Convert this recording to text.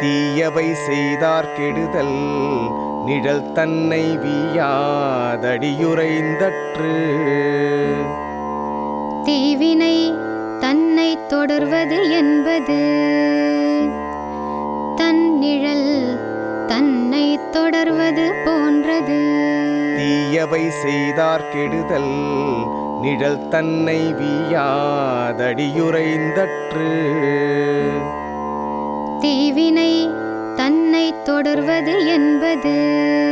தீயவை செய்தார் கெடுதல் நிழல் தன்னை வீயாதடியுரைந்தற்று தீவினை தன்னை தொடர்வது என்பது தன் நிழல் தன்னை தொடர்வது போன்றது. தீயவை செய்தார் கெடுதல் நிழல் தன்னை வீயாதடியுரைந்தற்று தீவினை தன்னை தொடர்வது என்பது